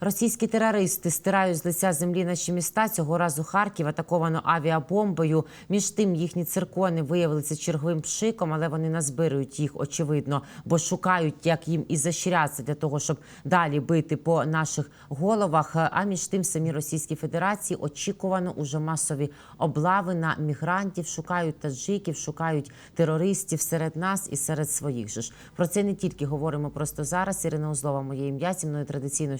Російські терористи стирають з лиця землі наші міста. Цього разу Харків атаковано авіабомбою. Між тим їхні циркони виявилися черговим пшиком, але вони назбирують їх очевидно, бо шукають, як їм і защирятися для того, щоб далі бити по наших головах. А між тим самі Російські Федерації очікувано уже масові облави на мігрантів. Шукають таджиків, шукають терористів серед нас і серед своїх же ж. Про це не тільки говоримо просто зараз. Ірина Узлова, моє ім'я зі мною традиційно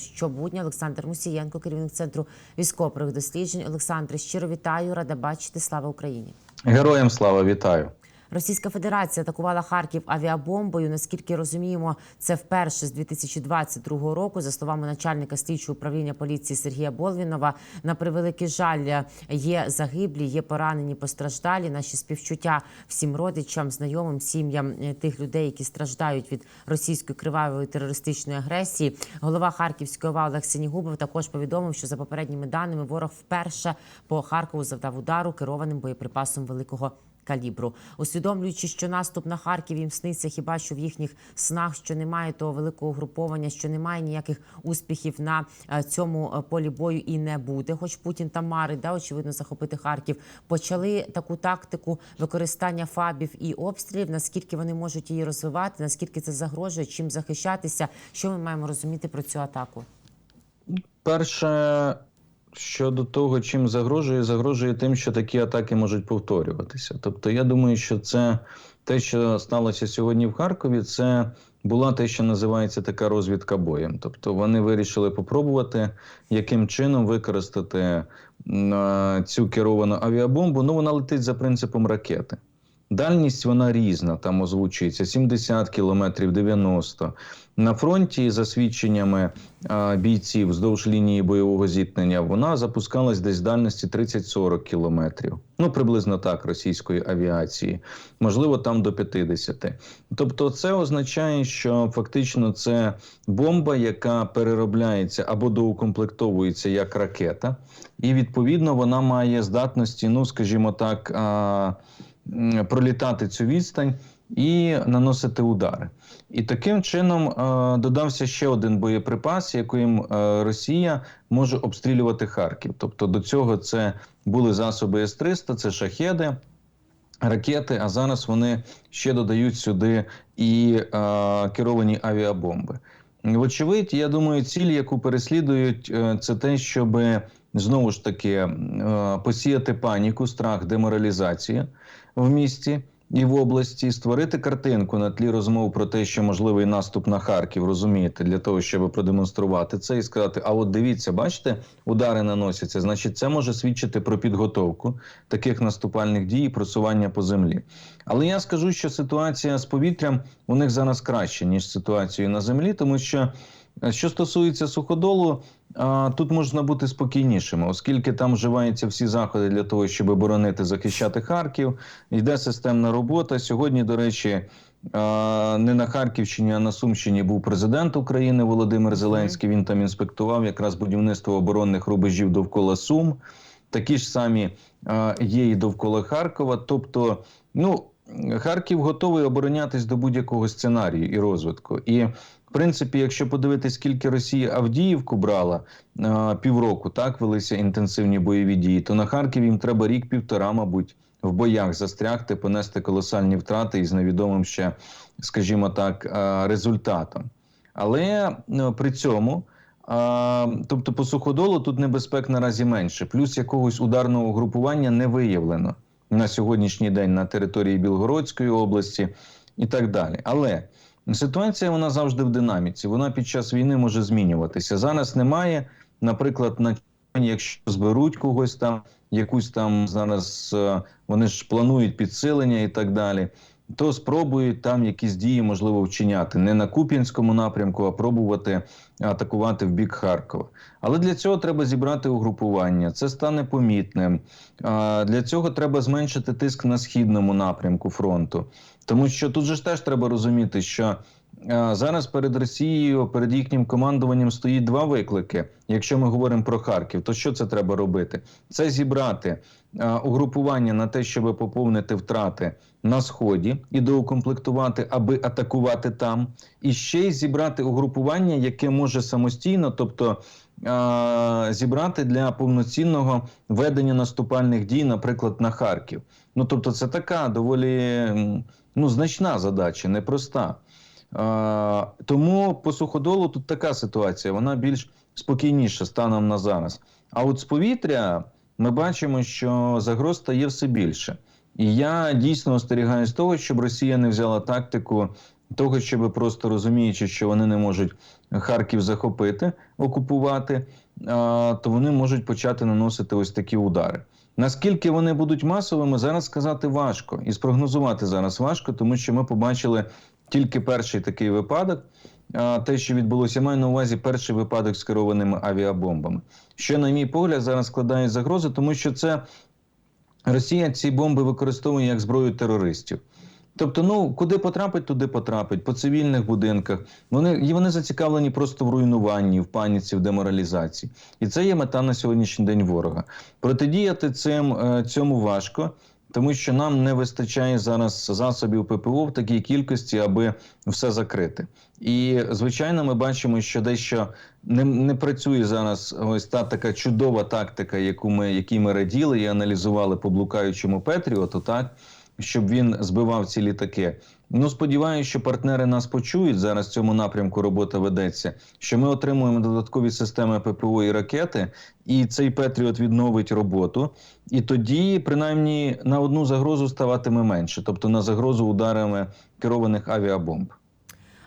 щобудня. Олександр Мусієнко, керівник центру військових досліджень. Олександре, щиро вітаю, рада бачити. Слава Україні. Героям слава вітаю. Російська Федерація атакувала Харків авіабомбою. Наскільки розуміємо, це вперше з 2022 року. За словами начальника слідчого управління поліції Сергія Болвінова, на превеликий жаль, є загиблі, є поранені, постраждалі. Наші співчуття всім родичам, знайомим, сім'ям е, тих людей, які страждають від російської кривавої терористичної агресії. Голова Харківської ОВА Олег Сінігубов також повідомив, що за попередніми даними ворог вперше по Харкову завдав удару керованим боєприпасом великого калібру, усвідомлюючи, що наступ на Харків їм сниться хіба що в їхніх снах, що немає того великого груповання, що немає ніяких успіхів на е, цьому е, полі бою і не буде. Хоч Путін та марить, да, очевидно, захопити Харків. Почали таку тактику використання фабів і обстрілів. Наскільки вони можуть її розвивати, наскільки це загрожує, чим захищатися? Що ми маємо розуміти про цю атаку? Перше, щодо того, чим загрожує, загрожує тим, що такі атаки можуть повторюватися. Тобто, я думаю, що це те, що сталося сьогодні в Харкові, це була те, що називається така розвідка боєм. Тобто вони вирішили попробувати, яким чином використати цю керовану авіабомбу. Ну, вона летить за принципом ракети. Дальність вона різна, там озвучується 70 кілометрів, 90. На фронті, за свідченнями а, бійців вздовж лінії бойового зіткнення, вона запускалась десь дальності 30-40 кілометрів. Ну, приблизно так, російської авіації, можливо, там до 50. Тобто, це означає, що фактично це бомба, яка переробляється або доукомплектовується як ракета, і відповідно вона має здатності, ну скажімо так. А, пролітати цю відстань і наносити удари. І таким чином е, додався ще один боєприпас, яким е, Росія може обстрілювати Харків. Тобто до цього це були засоби С-300, це шахеди. Ракети, а зараз вони ще додають сюди і е, керовані авіабомби. Вочевидь, я думаю, ціль, яку переслідують, е, це те, щоб знову ж таки е, посіяти паніку, страх, деморалізацію в місті і в області, створити картинку на тлі розмов про те, що можливий наступ на Харків, розумієте, для того, щоб продемонструвати це і сказати: а от дивіться, бачите, удари наносяться. Значить, це може свідчити про підготовку таких наступальних дій і просування по землі. Але я скажу, що ситуація з повітрям у них зараз краще ніж ситуацією на землі, тому що. Е, Що стосується суходолу, тут можна бути спокійнішими, оскільки там вживаються всі заходи для того, щоб оборонити, захищати Харків. Йде системна робота. Сьогодні, до речі, не на Харківщині, а на Сумщині був президент України Володимир Зеленський. Він там інспектував якраз будівництво оборонних рубежів довкола Сум. Такі ж самі є і довкола Харкова. Тобто, ну. Харків готовий оборонятись до будь-якого сценарію і розвитку. І принципі, якщо подивитись, скільки Росія Авдіївку брала е, півроку, так велися інтенсивні бойові дії, то на Харків їм треба рік-півтора, мабуть, в боях застрягти, понести колосальні втрати із невідомим ще, скажімо так, е, результатом. Але е, при цьому. А, тобто по суходолу тут небезпек наразі менше, плюс якогось ударного групування не виявлено на сьогоднішній день на території Білгородської області і так далі. Але ситуація вона завжди в динаміці. Вона під час війни може змінюватися. Зараз немає, наприклад, на якщо зберуть когось там, якусь там зараз е, вони ж планують підсилення і так далі. То спробують там якісь дії можливо вчиняти не на Куп'янському напрямку, а пробувати атакувати в бік Харкова. Але для цього треба зібрати угрупування. Це стане помітним. Для цього треба зменшити тиск на східному напрямку фронту, тому що тут же ж теж треба розуміти, що а, зараз перед Росією, перед їхнім командуванням стоїть два виклики. Якщо ми говоримо про Харків, то що це треба робити? Це зібрати а, угрупування на те, щоб поповнити втрати на сході і доукомплектувати, аби атакувати там, і ще й зібрати угрупування, яке може самостійно, тобто зібрати для повноцінного ведення наступальних дій, наприклад, на Харків. Ну тобто, це така доволі ну, значна задача, непроста. А, тому по суходолу тут така ситуація, вона більш спокійніша станом на зараз. А от з повітря ми бачимо, що загроз стає все більше. І я дійсно остерігаюсь того, щоб Росія не взяла тактику того, щоб просто розуміючи, що вони не можуть Харків захопити, окупувати, то вони можуть почати наносити ось такі удари. Наскільки вони будуть масовими, зараз сказати важко і спрогнозувати зараз важко, тому що ми побачили тільки перший такий випадок. Те, що відбулося, маю на увазі перший випадок з керованими авіабомбами. Що, на мій погляд, зараз складає загрози, тому що це Росія ці бомби використовує як зброю терористів. Тобто, ну куди потрапить, туди потрапить, по цивільних будинках. Вони і вони зацікавлені просто в руйнуванні, в паніці, в деморалізації. І це є мета на сьогоднішній день ворога. Протидіяти цим е, цьому важко, тому що нам не вистачає зараз засобів ППО в такій кількості, аби все закрити. І звичайно, ми бачимо, що дещо не, не працює зараз ось та така чудова тактика, яку ми, якій ми раділи і аналізували по блукаючому Петріоту, так щоб він збивав ці літаки. Ну, сподіваюся, що партнери нас почують. Зараз в цьому напрямку робота ведеться. Що ми отримуємо додаткові системи ППО і ракети, і цей Петріот відновить роботу. І тоді, принаймні, на одну загрозу ставатиме менше, тобто на загрозу ударами керованих авіабомб.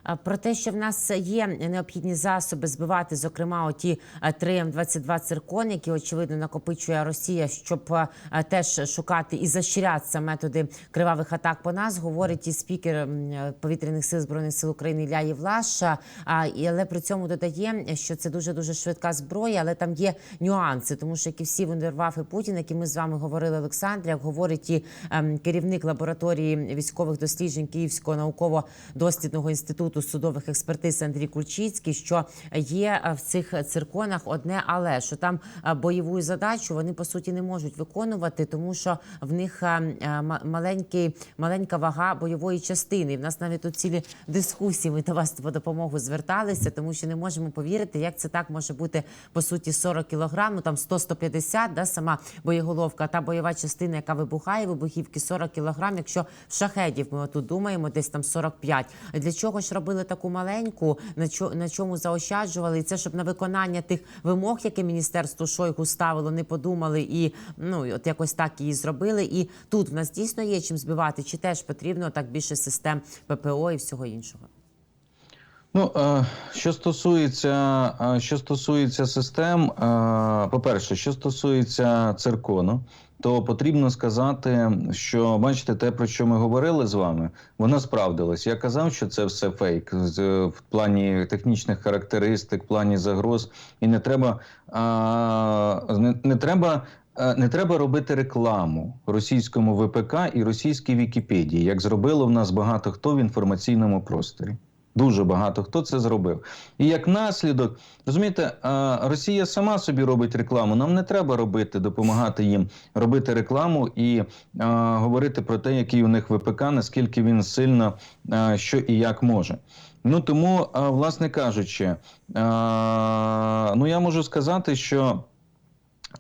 А Про те, що в нас є необхідні засоби збивати, зокрема, оті е, 3 М22 циркон, які очевидно накопичує Росія, щоб е, теж шукати і защирятися методи кривавих атак по нас, говорить і спікер е, повітряних сил збройних сил України Ілля Євлаша. А але при цьому додає, що це дуже дуже швидка зброя, але там є нюанси, тому що як і всі вундервафи Путін, які ми з вами говорили, Олександр, як говорить і ем, керівник лабораторії військових досліджень Київського науково-дослідного інституту судових експертиз Андрій Кульчицький, що є е, в цих цирконах одне, але що там е, бойову задачу вони по суті не можуть виконувати, тому що в них е, маленький маленька вага бойової частини. В нас навіть тут цілі дискусії. Ми до вас по допомогу зверталися, тому що не можемо повірити, як це так може бути по суті 40 кілограм, ну там 100-150, да, сама боєголовка, та бойова частина, яка вибухає, вибухівки 40 кілограм. Якщо в шахедів ми отут думаємо, десь там 45. Для чого ж робили таку маленьку? На чо на чому заощаджували? І це щоб на виконання тих вимог, які міністерство Шойгу ставило, не подумали і ну от якось так її зробили. І тут в нас дійсно є чим збивати, чи теж потрібно так більше систем ППО і всього іншого. Ну, е, що стосується, е, що стосується систем, е, по-перше, що стосується циркону, то потрібно сказати, що бачите, те, про що ми говорили з вами, воно справдилось. Я казав, що це все фейк з, в плані технічних характеристик, в плані загроз, і не треба, е, не, не треба. е, Не треба робити рекламу російському ВПК і російській Вікіпедії, як зробило в нас багато хто в інформаційному просторі. Дуже багато хто це зробив. І як наслідок, розумієте, Росія сама собі робить рекламу. Нам не треба робити, допомагати їм робити рекламу і а, говорити про те, який у них ВПК, наскільки він сильно а, що і як може. Ну тому, а, власне кажучи, а, ну я можу сказати, що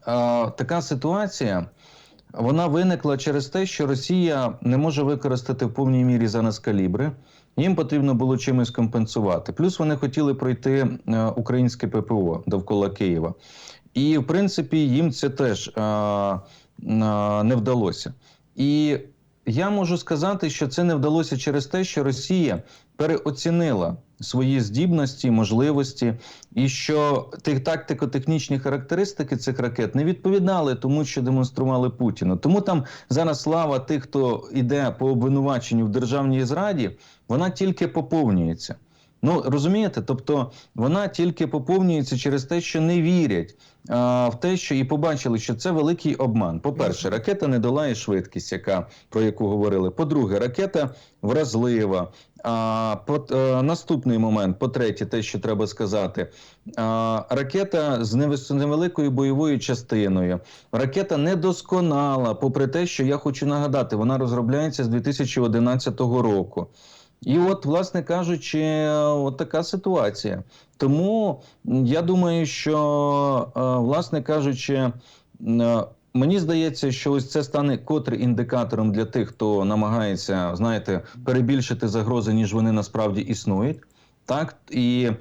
а, така ситуація. Вона виникла через те, що Росія не може використати в повній мірі зараз калібри. Їм потрібно було чимось компенсувати. Плюс вони хотіли пройти е, українське ППО довкола Києва. І, в принципі, їм це теж е, е, не вдалося. І я можу сказати, що це не вдалося через те, що Росія переоцінила свої здібності, можливості, і що тих тактико-технічні характеристики цих ракет не відповідали тому, що демонстрували Путіну. Тому там зараз слава тих, хто йде по обвинуваченню в державній зраді, вона тільки поповнюється. Ну розумієте, тобто вона тільки поповнюється через те, що не вірять а, в те, що і побачили, що це великий обман. По-перше, ракета не долає швидкість, яка про яку говорили. По-друге, ракета вразлива. А по е, наступний момент, по-третє, те, що треба сказати, а, ракета з невеликою бойовою частиною. Ракета недосконала, попри те, що я хочу нагадати, вона розробляється з 2011 року. І от, власне кажучи, от така ситуація. Тому я думаю, що, е, власне кажучи, е, мені здається, що ось це стане котре індикатором для тих, хто намагається, знаєте, перебільшити загрози, ніж вони насправді існують. Так і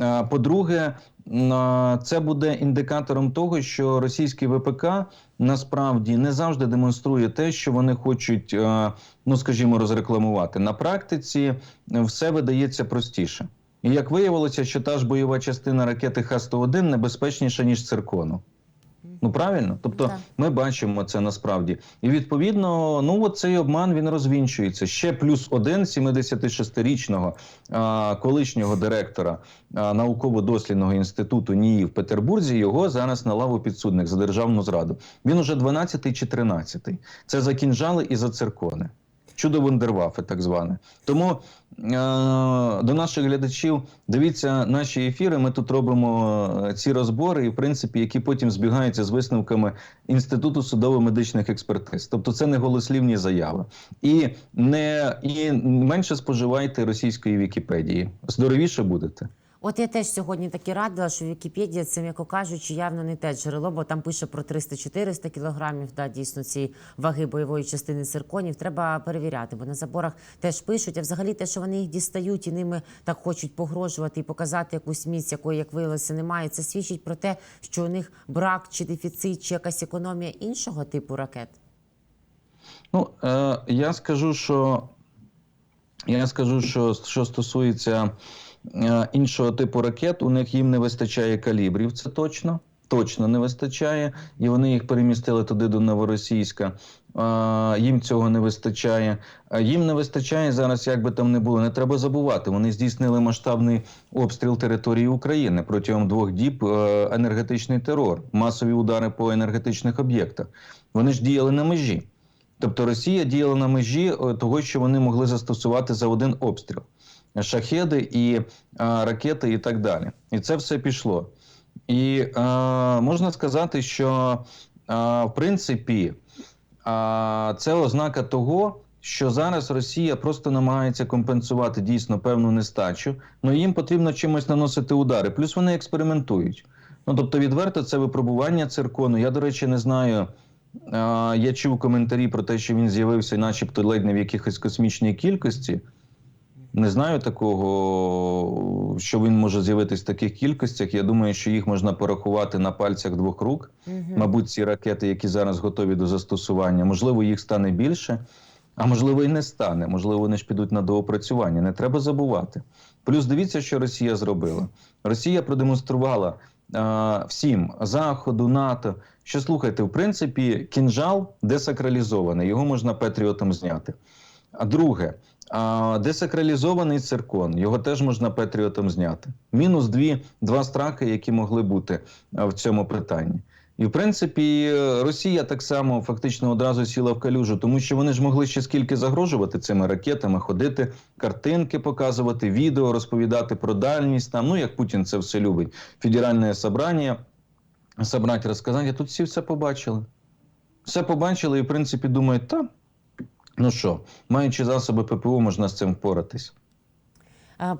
е, по-друге, це буде індикатором того, що російський ВПК насправді не завжди демонструє те, що вони хочуть, е, ну скажімо, розрекламувати. На практиці е, все видається простіше. І як виявилося, що та ж бойова частина ракети Х-101 небезпечніша ніж циркону. Ну правильно, тобто да. ми бачимо це насправді, і відповідно, ну от цей обман він розвінчується. Ще плюс один 76-річного а, колишнього директора науково-дослідного інституту НІІ в Петербурзі. Його зараз на лаву підсудних за державну зраду. Він уже 12-й чи 13-й. Це за кінжали і за циркони. Чудо вундервафи, так зване. Тому е- до наших глядачів дивіться наші ефіри. Ми тут робимо е, ці розбори, і в принципі, які потім збігаються з висновками інституту судово-медичних експертиз. Тобто, це не голослівні заяви, і не і менше споживайте російської Вікіпедії. Здоровіше будете. От я теж сьогодні таки радила, що Вікіпедія це, м'яко кажучи, явно не те джерело, бо там пише про 300-400 кілограмів, да, дійсно, цієї ваги бойової частини цирконів. Треба перевіряти, бо на заборах теж пишуть, а взагалі те, що вони їх дістають і ними так хочуть погрожувати і показати якусь міць, якої, як виявилося, немає. Це свідчить про те, що у них брак чи дефіцит, чи якась економія іншого типу ракет. Ну, е, я скажу, що я скажу, що що стосується іншого типу ракет, у них їм не вистачає калібрів, це точно. Точно не вистачає, і вони їх перемістили туди до Новоросійська. А, їм цього не вистачає. А їм не вистачає зараз, як би там не було. Не треба забувати. Вони здійснили масштабний обстріл території України протягом двох діб. е, енергетичний терор, масові удари по енергетичних об'єктах. Вони ж діяли на межі. Тобто Росія діяла на межі е, того, що вони могли застосувати за один обстріл: шахеди і а, ракети, і так далі. І це все пішло. І е, можна сказати, що е, в принципі е, це ознака того, що зараз Росія просто намагається компенсувати дійсно певну нестачу, але їм потрібно чимось наносити удари. Плюс вони експериментують. Ну тобто, відверто це випробування циркону. Я, до речі, не знаю. Е, я чув коментарі про те, що він з'явився, начебто, ледь не в якихось космічній кількості. Не знаю такого, що він може з'явитись в таких кількостях. Я думаю, що їх можна порахувати на пальцях двох рук. Мабуть, ці ракети, які зараз готові до застосування, можливо, їх стане більше, а можливо, і не стане. Можливо, вони ж підуть на доопрацювання. Не треба забувати. Плюс дивіться, що Росія зробила. Росія продемонструвала е, всім Заходу, НАТО, що слухайте, в принципі, кінжал десакралізований, його можна Петріотом зняти. А друге, десакралізований циркон, його теж можна Петріотом зняти. Мінус дві, два страхи, які могли бути в цьому питанні. І в принципі, е, Росія так само фактично одразу сіла в калюжу, тому що вони ж могли ще скільки загрожувати цими ракетами, ходити, картинки показувати, відео розповідати про дальність. Там, ну як Путін це все любить. Федеральне собрання, собрать, розказати. Тут всі все побачили. Все побачили і, в принципі, думають, та ну що, маючи засоби ППУ, можна з цим впоратись.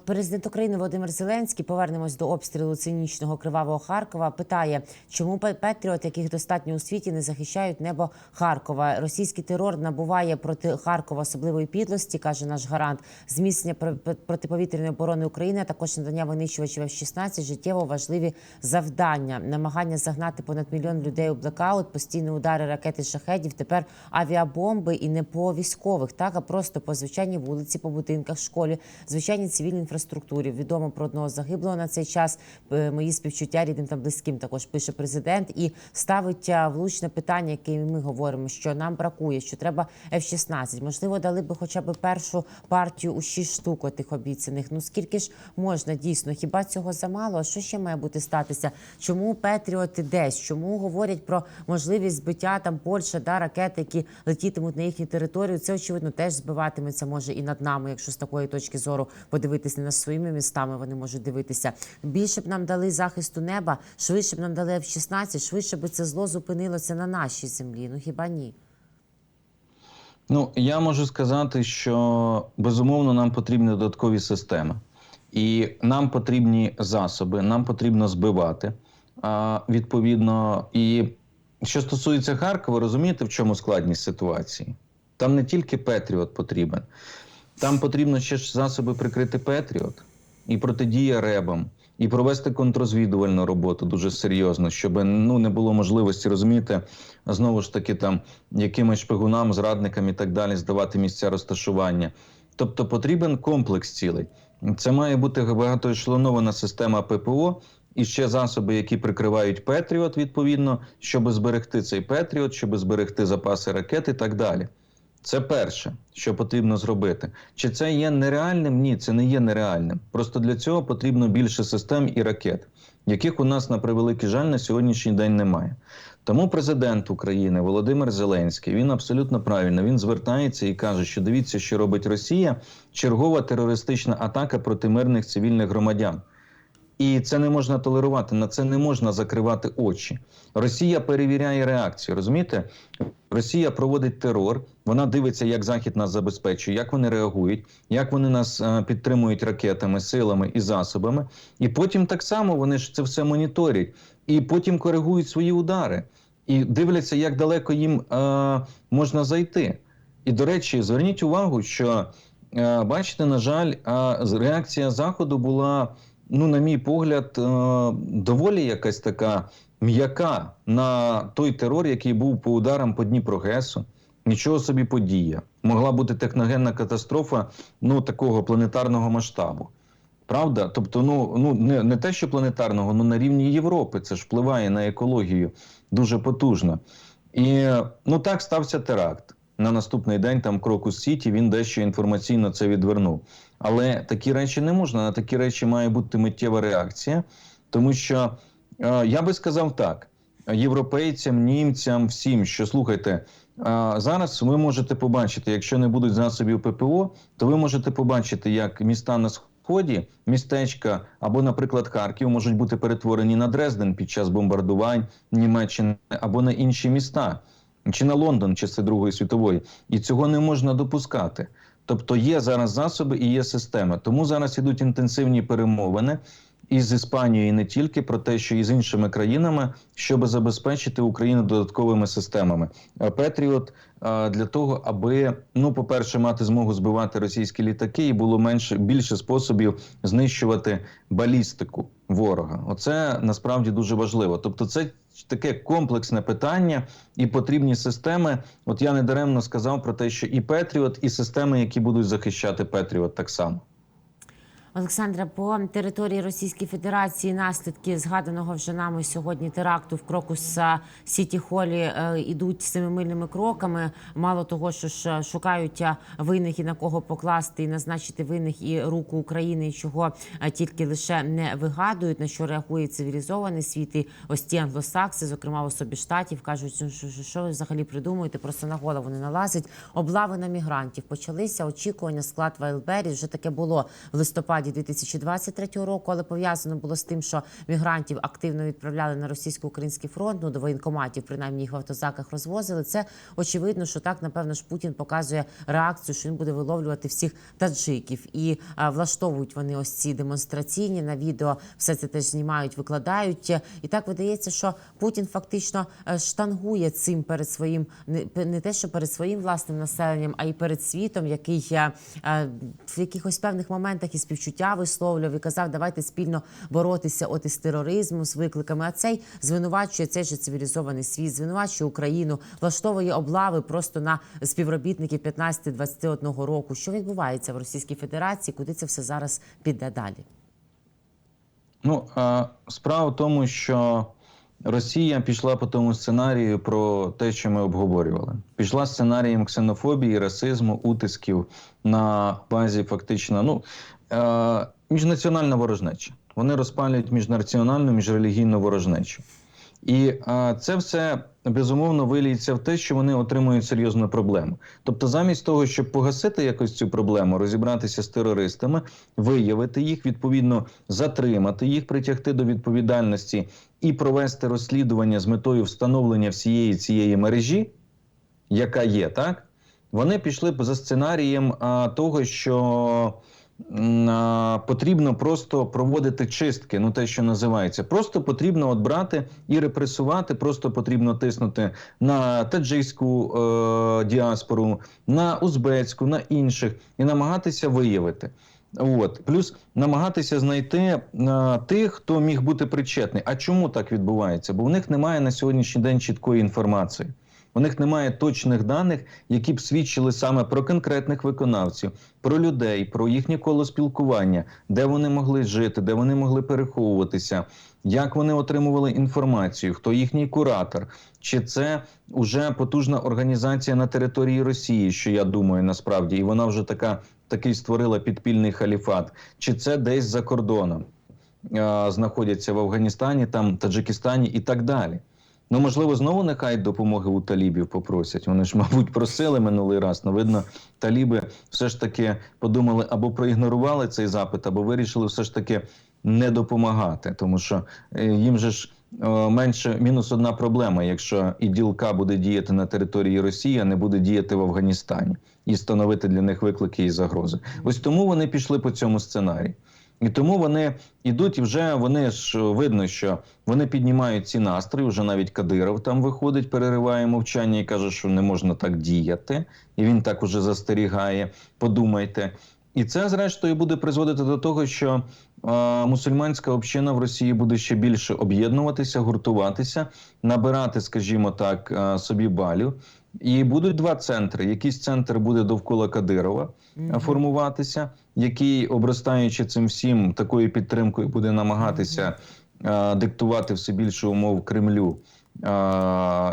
Президент України Володимир Зеленський повернемось до обстрілу цинічного кривавого Харкова. Питає, чому Петріот, яких достатньо у світі, не захищають небо Харкова. Російський терор набуває проти Харкова особливої підлості, каже наш гарант. Зміцнення пр- пр- протиповітряної оборони України, а також надання винищувачів F-16 – життєво важливі завдання. Намагання загнати понад мільйон людей у блекаут, постійні удари ракети шахедів. Тепер авіабомби і не по військових, так а просто по звичайній вулиці, по будинках, школі, звичайній цивільній інфраструктурі. Відомо про одного загиблого на цей час. Е, Мої співчуття рідним та близьким також пише президент і ставить влучне питання, яке ми говоримо, що нам бракує, що треба F-16. Можливо, дали би хоча б першу партію у 6 штук тих обіцяних. Ну скільки ж можна дійсно? Хіба цього замало? А що ще має бути статися? Чому Петріоти десь? Чому говорять про можливість збиття там Польща, да, ракети, які летітимуть на їхню територію? Це очевидно теж збиватиметься може і над нами, якщо з такої точки зору подивитися не над своїми містами, вони можуть дивитися. Більше б нам дали захисту неба, швидше б нам дали F-16, швидше б це зло зупинилося на нашій землі. Ну хіба ні? Ну, я можу сказати, що безумовно нам потрібні додаткові системи, і нам потрібні засоби, нам потрібно збивати. А, відповідно, і що стосується Харкова, розумієте, в чому складність ситуації? Там не тільки Петріот потрібен, там потрібно ще ж засоби прикрити Петріот і протидія ребам, і провести контрозвідувальну роботу дуже серйозно, щоб ну не було можливості розумієте, знову ж таки там якимось шпигунам, зрадникам і так далі здавати місця розташування. Тобто потрібен комплекс цілей. Це має бути багатоешелонована система ППО і ще засоби, які прикривають Петріот, відповідно, щоб зберегти цей Петріот, щоб зберегти запаси ракет і так далі. Це перше, що потрібно зробити. Чи це є нереальним? Ні, це не є нереальним. Просто для цього потрібно більше систем і ракет, яких у нас на превеликий жаль на сьогоднішній день немає. Тому президент України Володимир Зеленський він абсолютно правильно він звертається і каже, що дивіться, що робить Росія чергова терористична атака проти мирних цивільних громадян. І це не можна толерувати, на це не можна закривати очі. Росія перевіряє реакцію. Розумієте? Росія проводить терор, вона дивиться, як Захід нас забезпечує, як вони реагують, як вони нас е, підтримують ракетами, силами і засобами. І потім так само вони ж це все моніторять, і потім коригують свої удари, і дивляться, як далеко їм е, можна зайти. І до речі, зверніть увагу, що е, бачите, на жаль, е, реакція Заходу була, ну, на мій погляд, е, доволі якась така м'яка на той терор, який був по ударам по Дніпрогесу. Нічого собі подія. Могла бути техногенна катастрофа ну, такого планетарного масштабу. Правда? Тобто, ну, ну не, не те, що планетарного, ну на рівні Європи це ж впливає на екологію дуже потужно. І ну так стався теракт. На наступний день там Крокус Сіті він дещо інформаційно це відвернув. Але такі речі не можна. На такі речі має бути миттєва реакція, тому що е, я би сказав так: європейцям, німцям, всім, що слухайте, е, зараз ви можете побачити, якщо не будуть засобів ППО, то ви можете побачити, як міста на сході, містечка або, наприклад, Харків можуть бути перетворені на Дрезден під час бомбардувань Німеччини або на інші міста, чи на Лондон часи Другої світової, і цього не можна допускати. Тобто є зараз засоби і є система. Тому зараз ідуть інтенсивні перемовини і з Іспанією, і не тільки про те, що і з іншими країнами, щоб забезпечити Україну додатковими системами. Петріот для того, аби ну, по-перше, мати змогу збивати російські літаки, і було менше більше способів знищувати балістику ворога. Оце насправді дуже важливо. Тобто, це таке комплексне питання і потрібні системи. От я недаремно сказав про те, що і Петріот, і системи, які будуть захищати Петріот, так само. Олександра, по території Російської Федерації наслідки згаданого вже нами сьогодні теракту в Крокус Сіті Холі е, ідуть семимильними кроками. Мало того, що ж шукають е, винних і на кого покласти і назначити винних і руку України, і чого е, тільки лише не вигадують, на що реагує цивілізований світ. І ось ті англосакси, зокрема в особі штатів, кажуть, що, що ви взагалі придумуєте, просто на голову не налазить. Облави на мігрантів почалися. Очікування склад Вайлбері вже таке було в листопаді 2023 року, але пов'язано було з тим, що мігрантів активно відправляли на російсько-український фронт. Ну до воєнкоматів, принаймні їх в автозаках розвозили. Це очевидно, що так напевно ж Путін показує реакцію, що він буде виловлювати всіх таджиків, і а, влаштовують вони ось ці демонстраційні на відео. Все це теж знімають, викладають. І так видається, що Путін фактично е, штангує цим перед своїм не, не те, що перед своїм власним населенням, а й перед світом, який е, е, в якихось певних моментах і співчуття висловлював і казав, давайте спільно боротися от із тероризмом, з викликами. А цей звинувачує цей же цивілізований світ, звинувачує Україну, влаштовує облави просто на співробітників 15-21 року. Що відбувається в Російській Федерації? Куди це все зараз піде далі? Ну справа в тому, що Росія пішла по тому сценарію про те, що ми обговорювали. Пішла сценарієм ксенофобії, расизму, утисків на базі фактично ну міжнаціональна ворожнеча. Вони розпалюють міжнаціональну, міжрелігійну ворожнечу. І а, це все безумовно виліється в те, що вони отримують серйозну проблему. Тобто, замість того, щоб погасити якось цю проблему, розібратися з терористами, виявити їх, відповідно затримати їх, притягти до відповідальності і провести розслідування з метою встановлення всієї цієї мережі, яка є, так Вони пішли за сценарієм а, того, що потрібно просто проводити чистки, ну те, що називається. Просто потрібно от брати і репресувати, просто потрібно тиснути на таджикську е, діаспору, на узбецьку, на інших і намагатися виявити. От плюс намагатися знайти е, тих, хто міг бути причетний. А чому так відбувається? Бо в них немає на сьогоднішній день чіткої інформації. У них немає точних даних, які б свідчили саме про конкретних виконавців, про людей, про їхнє коло спілкування, де вони могли жити, де вони могли переховуватися, як вони отримували інформацію, хто їхній куратор, чи це вже потужна організація на території Росії, що я думаю, насправді, і вона вже така такий створила підпільний халіфат, чи це десь за кордоном знаходяться в Афганістані, там Таджикистані і так далі. Ну, можливо, знову нехай допомоги у талібів попросять. Вони ж, мабуть, просили минулий раз. Ну, видно, таліби все ж таки подумали або проігнорували цей запит, або вирішили все ж таки не допомагати, тому що е, їм же ж е, менше мінус одна проблема, якщо іділка буде діяти на території Росії, а не буде діяти в Афганістані і становити для них виклики і загрози. Ось тому вони пішли по цьому сценарію. І тому вони йдуть, і вже вони ж видно, що вони піднімають ці настрої. Вже навіть Кадиров там виходить, перериває мовчання і каже, що не можна так діяти. І він так уже застерігає. Подумайте. І це, зрештою, буде призводити до того, що е, мусульманська община в Росії буде ще більше об'єднуватися, гуртуватися, набирати, скажімо так, е, собі балю. І будуть два центри. Якийсь центр буде довкола Кадирова е, формуватися, який, обростаючи цим всім такою підтримкою, буде намагатися е, диктувати все більше умов Кремлю. е,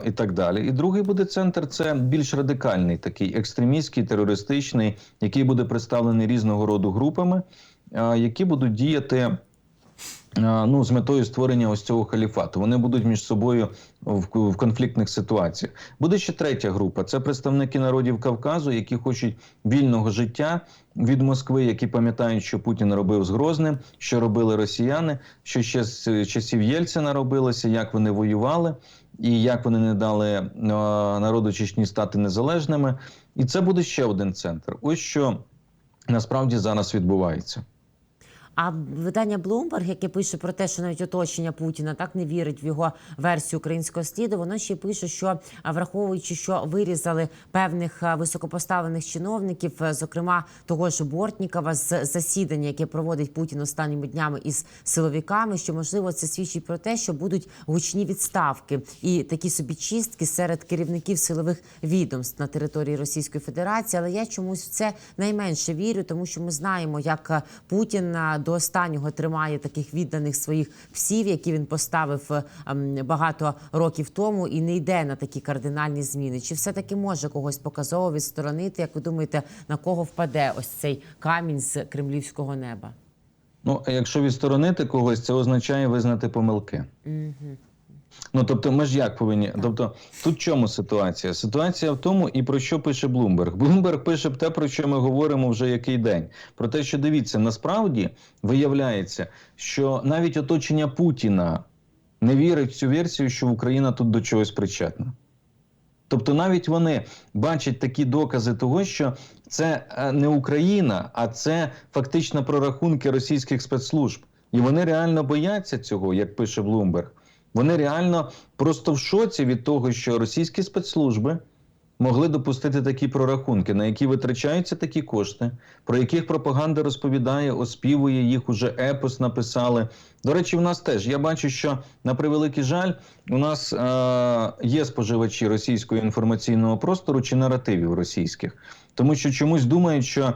І так далі. І другий буде центр це більш радикальний, такий екстремістський, терористичний, який буде представлений різного роду групами, е, які будуть діяти ну, з метою створення ось цього халіфату. Вони будуть між собою в, конфліктних ситуаціях. Буде ще третя група: це представники народів Кавказу, які хочуть вільного життя від Москви, які пам'ятають, що Путін робив з Грозним, що робили росіяни, що ще з часів Єльцина робилося, як вони воювали. І як вони не дали народу Чечні стати незалежними, і це буде ще один центр. Ось що насправді зараз відбувається. А видання Bloomberg, яке пише про те, що навіть оточення Путіна так не вірить в його версію українського сліду, воно ще пише, що враховуючи, що вирізали певних високопоставлених чиновників, е, зокрема того ж Бортнікова, з засідання, яке проводить Путін останніми днями із силовиками, що можливо це свідчить про те, що будуть гучні відставки і такі собі чистки серед керівників силових відомств на території Російської Федерації. Але я чомусь в це найменше вірю, тому що ми знаємо, як е, Путін до останнього тримає таких відданих своїх псів, які він поставив е, багато років тому, і не йде на такі кардинальні зміни. Чи все таки може когось показово відсторонити? Як ви думаєте, на кого впаде ось цей камінь з кремлівського неба? Ну, якщо відсторонити когось, це означає визнати помилки. Ну тобто, ми ж як повинні. Тобто, тут в чому ситуація? Ситуація в тому, і про що пише Блумберг. Блумберг пише те, про що ми говоримо вже який день. Про те, що дивіться, насправді виявляється, що навіть оточення Путіна не вірить в цю версію, що Україна тут до чогось причетна. Тобто навіть вони бачать такі докази того, що це е, не Україна, а це фактично прорахунки російських спецслужб. І вони реально бояться цього, як пише Блумберг. Вони реально просто в шоці від того, що російські спецслужби могли допустити такі прорахунки, на які витрачаються такі кошти, про яких пропаганда розповідає, оспівує їх уже епос написали. До речі, в нас теж я бачу, що на превеликий жаль, у нас е- є споживачі російського інформаційного простору чи наративів російських, тому що чомусь думають, що.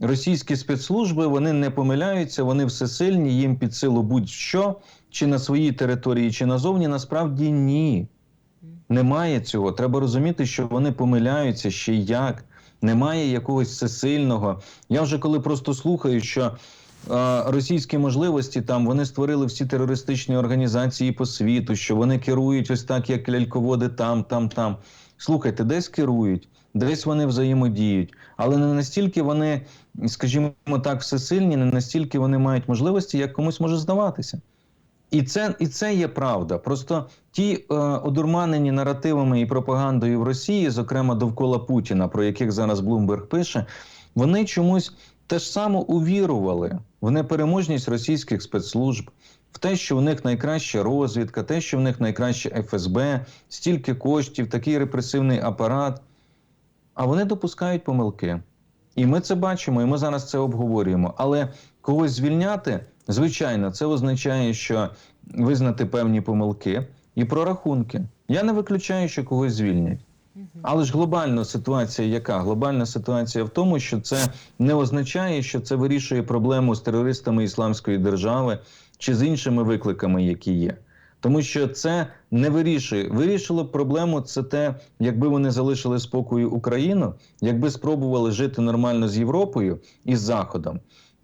Російські спецслужби вони не помиляються, вони всесильні, їм під силу будь-що, чи на своїй території, чи назовні. Насправді ні. Немає цього. Треба розуміти, що вони помиляються ще як. Немає якогось всесильного. Я вже коли просто слухаю, що е, російські можливості там вони створили всі терористичні організації по світу, що вони керують ось так, як ляльководи там, там, там. Слухайте, десь керують, десь вони взаємодіють, але не настільки вони, скажімо так, всесильні, не настільки вони мають можливості, як комусь може здаватися. І це, і це є правда. Просто ті е, одурманені наративами і пропагандою в Росії, зокрема довкола Путіна, про яких зараз Блумберг пише, вони чомусь те ж само увірували в непереможність російських спецслужб, в те, що в них найкраща розвідка, те, що в них найкраще ФСБ, стільки коштів, такий репресивний апарат. А вони допускають помилки. І ми це бачимо, і ми зараз це обговорюємо. Але когось звільняти, звичайно, це означає, що визнати певні помилки і прорахунки. Я не виключаю, що когось звільнять. Але ж глобальна ситуація яка? Глобальна ситуація в тому, що це не означає, що це вирішує проблему з терористами ісламської держави чи з іншими викликами, які є. Тому що це не вирішує. Вирішило б проблему це те, якби вони залишили спокою Україну, якби спробували жити нормально з Європою і з Заходом,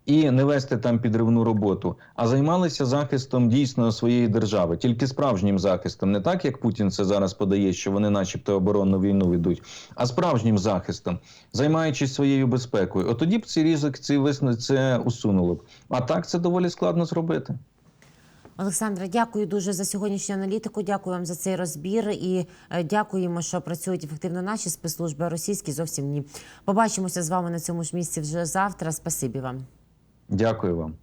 і не вести там підривну роботу, а займалися захистом дійсно своєї держави, тільки справжнім захистом, не так як Путін це зараз подає, що вони, начебто, оборонну війну ведуть, а справжнім захистом, займаючись своєю безпекою. От тоді б ці ризик, ці висновки це усунуло б. А так це доволі складно зробити. Олександра, дякую дуже за сьогоднішню аналітику. Дякую вам за цей розбір і е, дякуємо, що працюють ефективно наші спецслужби, а російські зовсім ні. Побачимося з вами на цьому ж місці вже завтра. Спасибі вам. Дякую вам.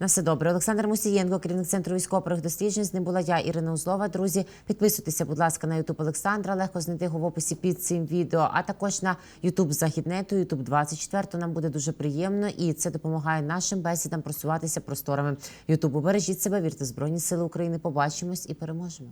На все добре. Олександр Мусієнко, керівник центру військових досліджень. З ним була я, Ірина Узлова. Друзі, підписуйтеся, будь ласка, на Ютуб Олександра. Легко знайти його в описі під цим відео, а також на Ютуб Західнету, Ютуб 24. Нам буде дуже приємно, і це допомагає нашим бесідам просуватися просторами Ютубу. Бережіть себе, вірте в Збройні Сили України. Побачимось і переможемо.